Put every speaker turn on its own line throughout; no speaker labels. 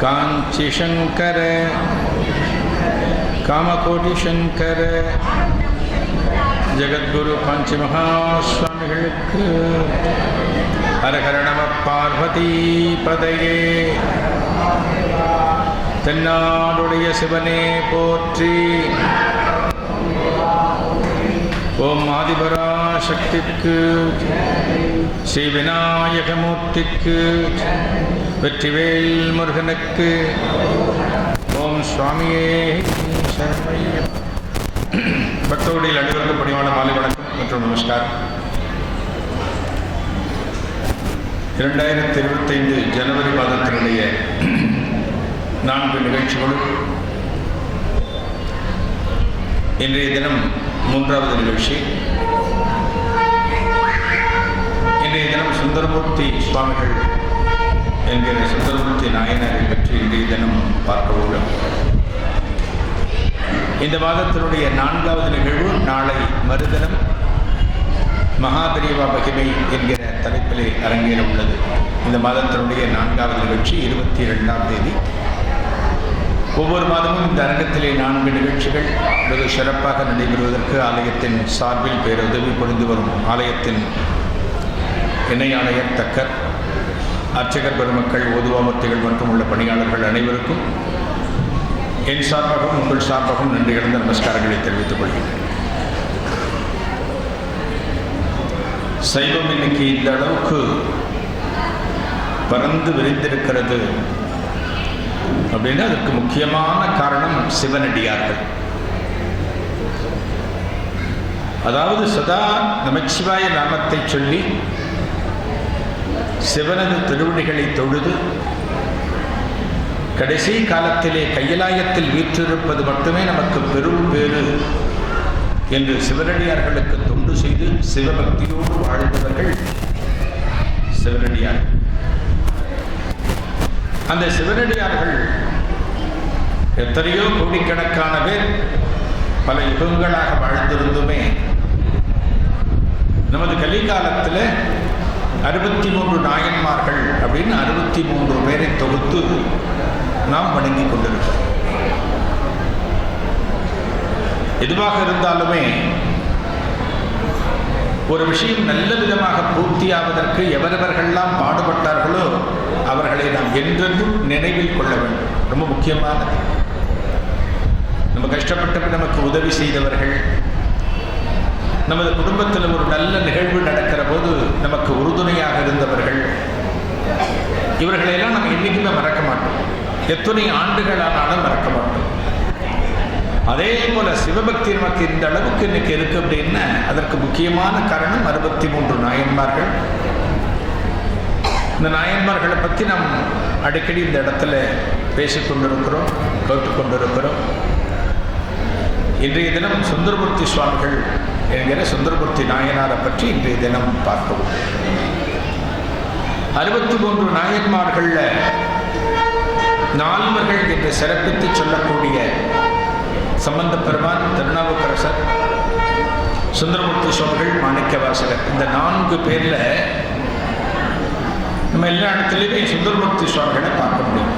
காஞ்சிசங்கர காமகோட்டிசங்கர ஜெகத்குரு காஞ்சி மகாஸ்வாமிகளுக்கு ஹரஹர நம பார்வதி பதையே தென்னாடுடைய சிவனே போற்றி। ஓம் ஆதிபரா சக்திக்கு ஸ்ரீ விநாயகமூர்த்திக்கு வெற்றிவேல் முருகனுக்கு. ஓம் சுவாமியே பக்தோடியில் அனைவருக்கும் பணிவான மாலை வணக்கம் மற்றும் நமஸ்காரம். இரண்டாயிரத்தி இருபத்தைந்து ஜனவரி மாதத்தினுடைய நான்கு நிகழ்ச்சிகளும் இன்றைய தினம் மூன்றாவது நிகழ்ச்சி இன்றைய தினம் சுந்தரமூர்த்தி சுவாமிகள் என்கிற சுந்தரமூர்த்தி நாயனரை பற்றி இன்றைய தினம் பார்க்க உள்ளோம் இந்த மாதத்தினுடைய நான்காவது நிகழ்வு நாளை மறுதினம் மகாபெரிவா மகிமை என்கிற தலைப்பிலே அரங்கேற உள்ளது. இந்த மாதத்தினுடைய நான்காவது நிகழ்ச்சி இருபத்தி இரண்டாம் தேதி. ஒவ்வொரு மாதமும் இந்த அரங்கத்திலே நான்கு நிகழ்ச்சிகள். வெகு சிறப்பாக நடைபெறுவதற்கு ஆலயத்தின் சார்பில் பேருதவி புரிந்து வரும் ஆலயத்தின் இணை ஆணையர் தக்கர் அர்ச்சகர் பெருமக்கள் ஓதுவாமத்திகள் மற்றும் உள்ள பணியாளர்கள் அனைவருக்கும் என் சார்பாகவும் உங்கள் சார்பாகவும் நன்றி கிடந்த நமஸ்காரங்களை தெரிவித்துக் கொள்கிறேன் சைவம் இன்னைக்கு இந்த அளவுக்கு பறந்து விரிந்திருக்கிறது அப்படின்னா அதற்கு முக்கியமான காரணம் சிவனடியார்கள். அதாவது சதா நமச்சிவாய நாமத்தை சொல்லி சிவனது திருவடிகளை தொழுது கடைசி காலத்திலே கையலாயத்தில் வீற்றிருப்பது மட்டுமே நமக்கு பெரும் பேறு என்று சிவனடியார்களுக்கு தொண்டு செய்து சிவபக்தியோடு வாழ்ந்தவர்கள் சிவனடியார்கள். அந்த சிவனடியார்கள் எத்தனையோ கோடிக்கணக்கான பேர் பல யுகங்களாக வாழ்ந்திருந்துமே நமது கலிகாலத்தில் அறுபத்தி மூன்று நாயன்மார்கள் அப்படின்னு அறுபத்தி மூன்று பேரை தொகுத்து நாம் வணங்கி கொண்டிருக்கிறோம். எதுவாக இருந்தாலுமே ஒரு விஷயம் நல்ல விதமாக பூர்த்தியாவதற்கு எவரவர்கள்லாம் பாடுபட்டார்களோ அவர்களை நாம் என்றென்றும் நினைவில் கொள்ள வேண்டும். ரொம்ப முக்கியமானது. நம்ம கஷ்டப்பட்டு நமக்கு உதவி செய்தவர்கள் நமது குடும்பத்தில் ஒரு நல்ல நிகழ்வு நடக்கிற போது நமக்கு உறுதுணையாக இருந்தவர்கள் இவர்களையெல்லாம் நம்ம என்றைக்குமே மறக்க மாட்டோம். எத்தனை ஆண்டுகள் ஆனாலும் மறக்க மாட்டோம். அதே போல சிவபக்தி நமக்கு இந்த அளவுக்கு இன்னைக்கு இருக்கு அப்படின்னா அதற்கு முக்கியமான காரணம் அறுபத்தி மூன்று நாயன்மார்கள். இந்த நாயன்மார்களை பற்றி நாம் அடிக்கடி இந்த இடத்துல பேசிக்கொண்டிருக்கிறோம் கேட்டுக்கொண்டிருக்கிறோம் இன்றைய தினம் சுந்தரமூர்த்தி சுவாமிகள் என்கிற சுந்தரமூர்த்தி நாயனாரை பற்றி இன்றைய தினம் பார்க்கவும் அறுபத்தி மூன்று நாயன்மார்களில் நால்வர்கள் என்று சிறப்பித்து சொல்லக்கூடிய சம்பந்த பெருமான் திருநாவுக்கரசர் சுந்தரமூர்த்தி சுவாமிகள் மாணிக்கவாசகர். இந்த நான்கு பேரில் நம்ம எல்லா இடத்துலையுமே சுந்தரமூர்த்தி சுவாமிகளை பார்க்க முடியும்.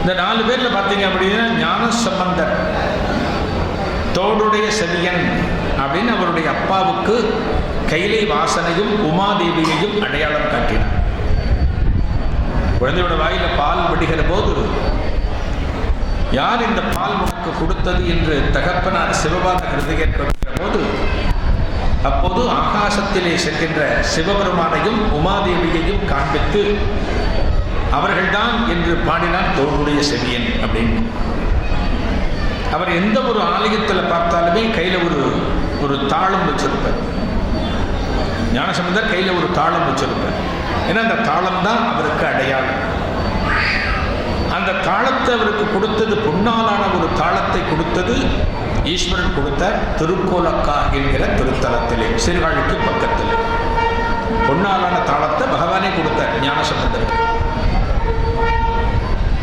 இந்த நாலு பேரில் பார்த்தீங்க அப்படின்னா ஞான சம்பந்தர் அவருடைய செவியன் அப்படின்னு அவருடைய அப்பாவுக்கு கைலை வாசனையும் உமாதேவியையும் அடையாளம் காட்டினார். குழந்தையோட வாயில பால் விடுகிற போது யார் இந்த பால் உனக்கு கொடுத்தது என்று தகப்பனார் சிவபாத ஹிருதயர் கேட்கிற போது அப்போது ஆகாசத்திலே செல்கின்ற சிவபெருமானையும் உமாதேவியையும் காண்பித்து அவர்கள்தான் என்று பாடினான் தோளுடைய செவியன் அப்படின்னு. அவர் எந்த ஒரு ஆலயத்தில் பார்த்தாலுமே கையில் ஒரு ஒரு தாளம் வச்சிருப்பார். ஞானசம்பந்தர் கையில் ஒரு தாளம் வச்சிருப்பார். ஏன்னா அந்த தாளம் தான் அவருக்கு அடையாளம். அந்த தாளத்தை அவருக்கு கொடுத்தது பொன்னாலான ஒரு தாளத்தை கொடுத்தது ஈஸ்வரன் கொடுத்த திருக்கோலக்கா என்கிற திருத்தலத்திலே சிறுகாழிக்கு பக்கத்தில். பொன்னாலான தாளத்தை பகவானே கொடுத்தார் ஞானசம்பந்தருக்கு.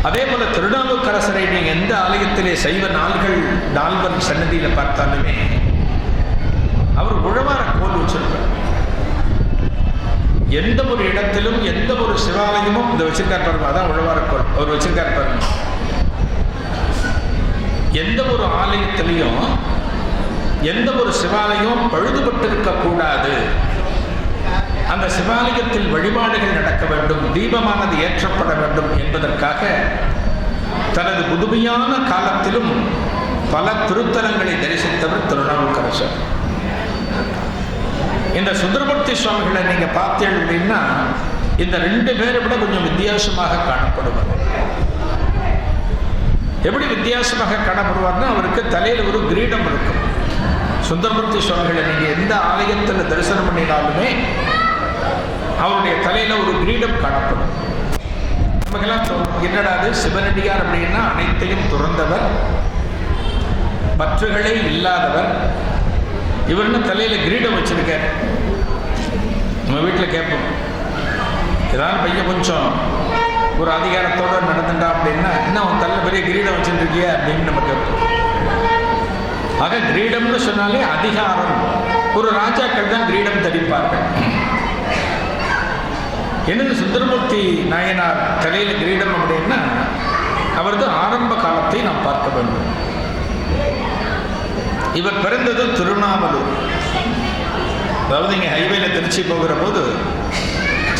அதே போல திருநாவுக்கரசரை நீங்க எந்த ஆலயத்திலே சைவ நாள்கள் நால்வன் சன்னதியில பார்த்தாலுமே அவர் உழவார கோல் வச்சிருப்பார். எந்த ஒரு இடத்திலும் எந்த ஒரு சிவாலயமும் இந்த வச்சிருக்கார் பாருங்க அதான் கோல். அவர் வச்சிருக்கார் பாருங்க. எந்த ஒரு ஆலயத்திலையும் எந்த ஒரு சிவாலயம் பழுதுபட்டிருக்க கூடாது அந்த சிவாலயத்தில் வழிபாடுகள் நடக்க வேண்டும் தீபமானது ஏற்றப்பட வேண்டும் என்பதற்காக தனது புதுமையான காலத்திலும் பல திருத்தலங்களை தரிசித்தவர் திருநாவுக்கரசர். இந்த சுந்தரமூர்த்தி சுவாமிகளை நீங்க பார்த்தீங்க அப்படின்னா இந்த ரெண்டு பேரை விட கொஞ்சம் வித்தியாசமாக காணப்படுவார். எப்படி வித்தியாசமாக காணப்படுவார்னா அவருக்கு தலையில் ஒரு கிரீடம் இருக்கும். சுந்தரமூர்த்தி சுவாமிகளை நீங்க எந்த ஆலயத்தில் தரிசனம் பண்ணினாலுமே அவருடைய தலையில ஒரு கிரீடம் காணப்படும் நமக்கெல்லாம் என்னடா அது? சிவனடியார் அப்படின்னா அனைத்தையும் துறந்தவர் பற்றுகளே இல்லாதவர். இவர்னு தலையில கிரீடம் வச்சிருக்கார்? நம்ம வீட்டில் கேட்போம். ஏதாவது பையன் கொஞ்சம் ஒரு அதிகாரத்தோட நடந்துட்டா அப்படின்னா என்ன அவன் தள்ள பெரிய கிரீடம் வச்சுருக்கிய அப்படின்னு நம்ம கேட்போம். ஆக கிரீடம்னு சொன்னாலே அதிகாரம். ஒரு ராஜாக்கள் தான் கிரீடம் தரிப்பார்கள். என்னது சுந்தரமூர்த்தி நாயனார் தலையில் கிரீடம் அப்படின்னா அவரது ஆரம்ப காலத்தை நாம் பார்க்க வேண்டும். இவர் பிறந்தது திருவண்ணாமலூர். அதாவது இங்கே ஹைவேல திருச்சி போகிற போது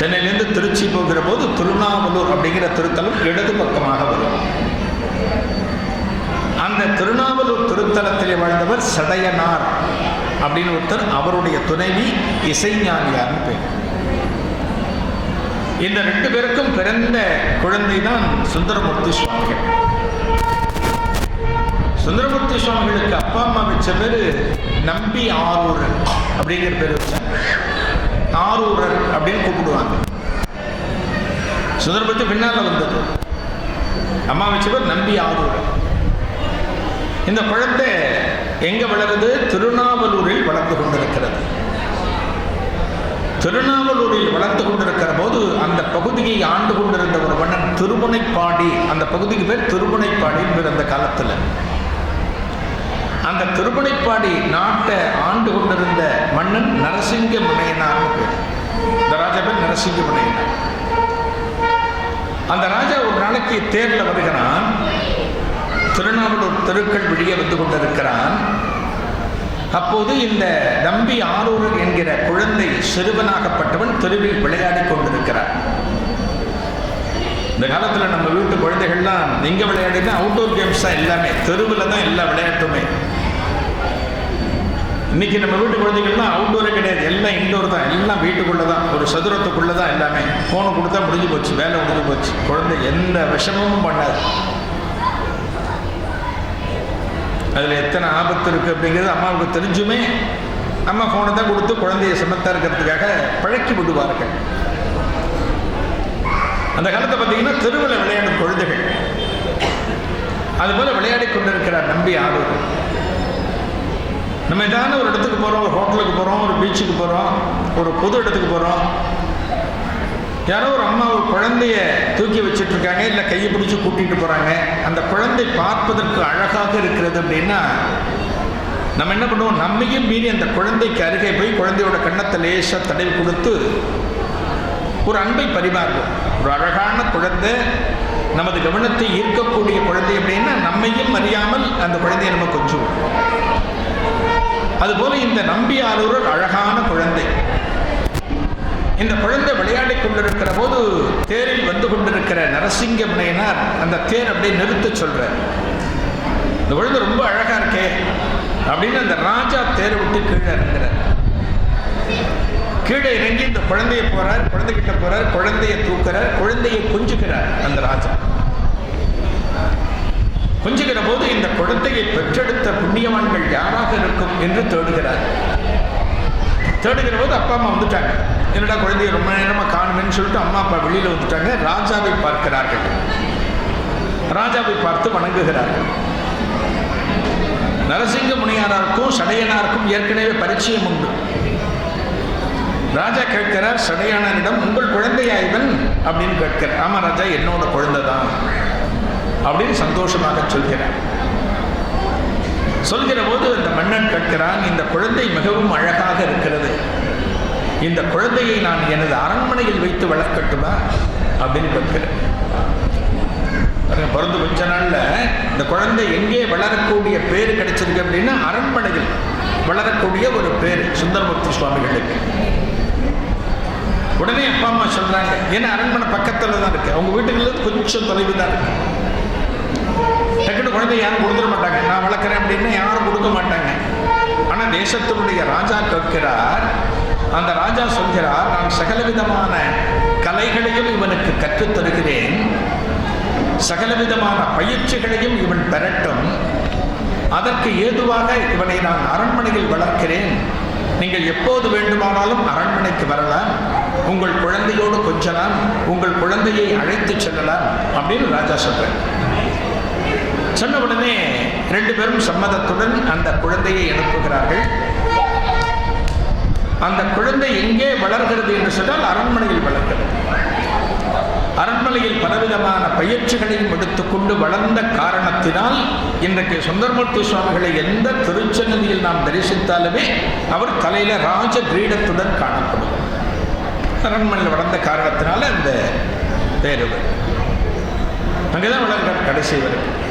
சென்னையிலேருந்து திருச்சி போகிற போது திருவண்ணாமலூர் அப்படிங்கிற திருத்தலம் இடது பக்கமாக வரும். அந்த திருநாவலூர் திருத்தலத்தில் வாழ்ந்தவர் சடையனார் அப்படின்னு ஒருத்தர் அவருடைய துணைவி இசைஞானியார்னு பேர். இந்த ரெண்டு பேருக்கும் பிறந்த குழந்தை தான் சுந்தரமூர்த்தி சுவாமிகள் சுந்தரமூர்த்தி சுவாமிகளுக்கு அப்பா அம்மா வச்ச பேரு நம்பி ஆரூரர் அப்படிங்கிற பேர் வச்சாங்க. ஆரூரர் அப்படின்னு கூப்பிடுவாங்க. சுந்தரமூர்த்தி பின்னால வந்தது. அம்மா வச்ச பேர் நம்பி ஆரூரர் இந்த குழந்தை எங்க வளருது? திருநா வளர்ந்து கொண்டிருக்கிறது திருநாவலூரில் வளர்த்து கொண்டிருக்கிற போது அந்த பகுதியை ஆண்டு கொண்டிருந்த ஒரு மன்னன் திருமுனைப்பாடி அந்த பகுதிக்கு பேர் திருமுனைப்பாடி பேர் அந்த காலத்தில். அந்த திருமுனைப்பாடி நாட்டை ஆண்டு கொண்டிருந்த மன்னன் நரசிங்க முனையனார்னு பேர். இந்த ராஜா பேர் நரசிங்க முனையனார் அந்த ராஜா ஒரு நாளைக்கு தேர்ல வருகிறான். திருநாவலூர் தெருக்கள் வெளியே வந்து கொண்டிருக்கிறான். அப்போது இந்த நம்பி ஆரூரர் என்கிற குழந்தை சிறுவனாகப்பட்டவன் தெருவில் விளையாடி கொண்டிருக்கிறார் இந்த காலத்தில் நம்ம வீட்டு குழந்தைகள்லாம் எங்க விளையாடினா அவுட்டோர் கேம்ஸ் தான் எல்லாமே. தெருவில் தான் எல்லா விளையாட்டுமே. இன்னைக்கு நம்ம வீட்டு குழந்தைகள்லாம் அவுட்டோரே கிடையாது. எல்லாம் இன்டோர் தான். எல்லாம் வீட்டுக்குள்ளே தான். ஒரு சதுரத்துக்குள்ளே தான் எல்லாமே. ஃபோனை கொடுத்தா முடிஞ்சு போச்சு. வேலை முடிஞ்சு போச்சு. குழந்தை எந்த விஷமமும் பண்ணாது. அதில் எத்தனை ஆபத்து இருக்குது அப்படிங்கிறது அம்மாவுக்கு தெரிஞ்சுமே. அம்மா ஃபோனை தான் கொடுத்து குழந்தைய சமத்தா இருக்கிறதுக்காக பழக்கி விடுவார்கள். அந்த காலத்தை பார்த்தீங்கன்னா தெருவில் விளையாடும் குழந்தைகள் அதுபோல் விளையாடி கொண்டிருக்கிறார் நம்பி ஆரூர் நம்ம ஏதாவது ஒரு இடத்துக்கு போகிறோம் ஒரு ஹோட்டலுக்கு போகிறோம் ஒரு பீச்சுக்கு போகிறோம் ஒரு பொது இடத்துக்கு போகிறோம் யாரோ ஒரு அம்மா ஒரு குழந்தைய தூக்கி வச்சுட்டு இருக்காங்க இல்லை கையை பிடிச்சி கூட்டிகிட்டு போகிறாங்க அந்த குழந்தை பார்ப்பதற்கு அழகாக இருக்கிறது அப்படின்னா நம்ம என்ன பண்ணுவோம்? நம்மையும் மீறி அந்த குழந்தைக்கு அருகே போய் குழந்தையோட கண்ணத்தை லேசாக தடவி கொடுத்து ஒரு அன்பை பரிமாறுவோம். ஒரு அழகான குழந்தை நமது கவனத்தை ஈர்க்கக்கூடிய குழந்தை அப்படின்னா நம்மையும் அறியாமல் அந்த குழந்தையை நம்ம கொஞ்சுவோம். அதுபோல இந்த நம்பி ஆரூரர் அழகான குழந்தை. இந்த குழந்தை விளையாடி கொண்டிருக்கிற போது தேரில் வந்து கொண்டிருக்கிற நரசிங்க முனையனார் அந்த தேர் அப்படியே நிறுத்த சொல்ற இந்த குழந்தை ரொம்ப அழகா இருக்கே அப்படின்னு அந்த ராஜா தேரை விட்டு கீழே இறங்குறார். கீழே இறங்கி இந்த குழந்தைய போறார் குழந்தைகிட்ட போறார் குழந்தைய தூக்குறார் குழந்தையை கொஞ்சுகிறார் அந்த ராஜா. கொஞ்சுகிற போது இந்த குழந்தையை பெற்றெடுத்த புண்ணியவான்கள் யாராக இருக்கும் என்று தேடுகிறார். தேடுகிற போது அப்பா அம்மா வந்துட்டாங்க. என்னடா குழந்தைய ரொம்ப நேரமா காணுமேன்னு சொல்லிட்டு அம்மா அப்பா வெளியில வந்துட்டாங்க. ராஜாவை பார்க்கிறார்கள். ராஜாவை பார்த்து வணங்குகிறார்கள். நரசிங்க முனியாராருக்கும் சடையனாருக்கும் ஏற்கனவே பரிச்சயம் உண்டு. ராஜா கேட்கிறார் சடையானனிடம் உங்கள் குழந்தையா இவன்? அப்படின்னு கேட்கிறார். ஆமா ராஜா என்னோட குழந்தை தான். அப்படின்னு சந்தோஷமாக சொல்கிறார். சொல்கிற போது அந்த மன்னன் கேட்கிறான் இந்த குழந்தை மிகவும் அழகாக இருக்கிறது. இந்த குழந்தையை நான் எனது அரண்மனையில் வைத்து வளர்க்கட்டுமா? அப்படின்னு கேட்கிறேன் பிறந்து கொஞ்ச நாள்ல இந்த குழந்தை எங்கே வளரக்கூடிய பேர் கிடைச்சிருக்கு அப்படின்னா அரண்மனையில் வளரக்கூடிய ஒரு பேர் சுந்தரமூர்த்தி சுவாமிகளுக்கு. உடனே அப்பா அம்மா சொல்றாங்க ஏன்னா அரண்மனை பக்கத்தில் தான் இருக்கு. அவங்க வீட்டுக்குள்ள கொஞ்சம் தொலைவு தான் இருக்கு. டக்குனு குழந்தை யாரும் கொடுத்துட மாட்டாங்க. நான் வளர்க்குறேன் அப்படின்னு யாரும் கொடுக்க மாட்டாங்க. ஆனா தேசத்தினுடைய ராஜா கேட்கிறார் அந்த ராஜா சொல்கிறார் நான் சகலவிதமான கலைகளையும் இவனுக்கு கற்றுத் தருகிறேன். சகலவிதமான பயிற்சிகளையும் இவன் பெறட்டும். அதற்கு ஏதுவாக இவனை நான் அரண்மனையில் வளர்க்கிறேன். நீங்கள் எப்போது வேண்டுமானாலும் அரண்மனைக்கு வரலாம். உங்கள் குழந்தையோடு கொஞ்சலாம். உங்கள் குழந்தையை அழைத்து செல்லலாம். அப்படின்னு ராஜா சொல்றேன் சொன்ன உடனே ரெண்டு பேரும் சம்மதத்துடன் அந்த குழந்தையை அனுப்புகிறார்கள். அந்த குழந்தை எங்கே வளர்கிறது என்று சொன்னால் அரண்மனையில் வளர்கிறது. அரண்மனையில் பலவிதமான பயிற்சிகளையும் எடுத்துக்கொண்டு வளர்ந்த காரணத்தினால் இன்றைக்கு சுந்தரமூர்த்தி சுவாமிகளை எந்த திருச்சன்னதியில் நாம் தரிசித்தாலுமே அவர் தலையில ராஜ கிரீடத்துடன் காணப்படும். அரண்மனையில் வளர்ந்த காரணத்தினால அந்த பேர் இவர். அங்கேதான் வளர்கிறார் கடைசி வரைக்கும்.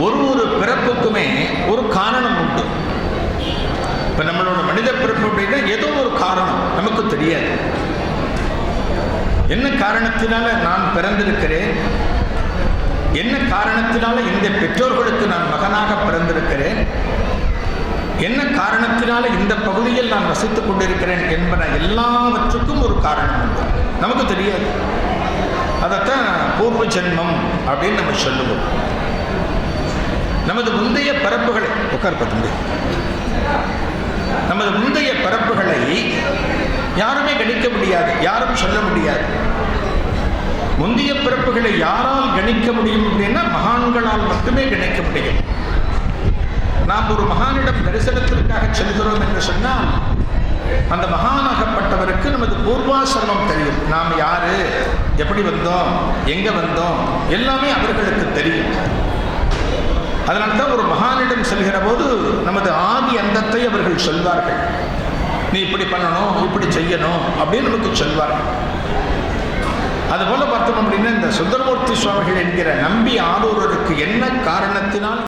ஒரு ஒரு பிறப்புக்குமே ஒரு காரணம் உண்டு. இப்போ நம்மளோட மனித பிறப்பு அப்படின்னா ஏதோ ஒரு காரணம். நமக்கு தெரியாது. என்ன காரணத்தினால நான் பிறந்திருக்கிறேன்? என்ன காரணத்தினால இந்த பெற்றோர்களுக்கு நான் மகனாக பிறந்திருக்கிறேன்? என்ன காரணத்தினால இந்த பகுதியில் நான் வசித்துக் கொண்டிருக்கிறேன் என்பன எல்லாவற்றுக்கும் ஒரு காரணம் உண்டு. நமக்கு தெரியாது. அதைத்தான் பூர்வ ஜென்மம் அப்படின்னு நம்ம சொல்லுவோம். நமது முந்தைய பரப்புகளை உட்கார் பார்த்து நமது முந்தைய பரப்புகளை யாருமே கணிக்க முடியாது யாரும் சொல்ல முடியாது. முந்தைய பிறப்புகளை யாரால் கணிக்க முடியும் அப்படின்னா மகான்களால் மட்டுமே கணிக்க முடியும். நாம் ஒரு மகானிடம் தரிசனத்திற்காக செல்கிறோம் என்று சொன்னால் அந்த மகானாகப்பட்டவருக்கு நமது பூர்வாசிரமம் தெரியும். நாம் யாரு? எப்படி வந்தோம்? எங்க வந்தோம்? எல்லாமே அவர்களுக்கு தெரியும். அதனால தான் ஒரு மகானிடம் செல்கிற போது நமது ஆதி அந்தத்தை அவர்கள் சொல்வார்கள். நீ இப்படி பண்ணணும் இப்படி செய்யணும் அப்படின்னு நமக்கு சொல்வார்கள். அதுபோல பார்த்தோம் அப்படின்னா இந்த சுந்தரமூர்த்தி சுவாமிகள் என்கிற நம்பி ஆரூரருக்கு என்ன காரணத்தினால்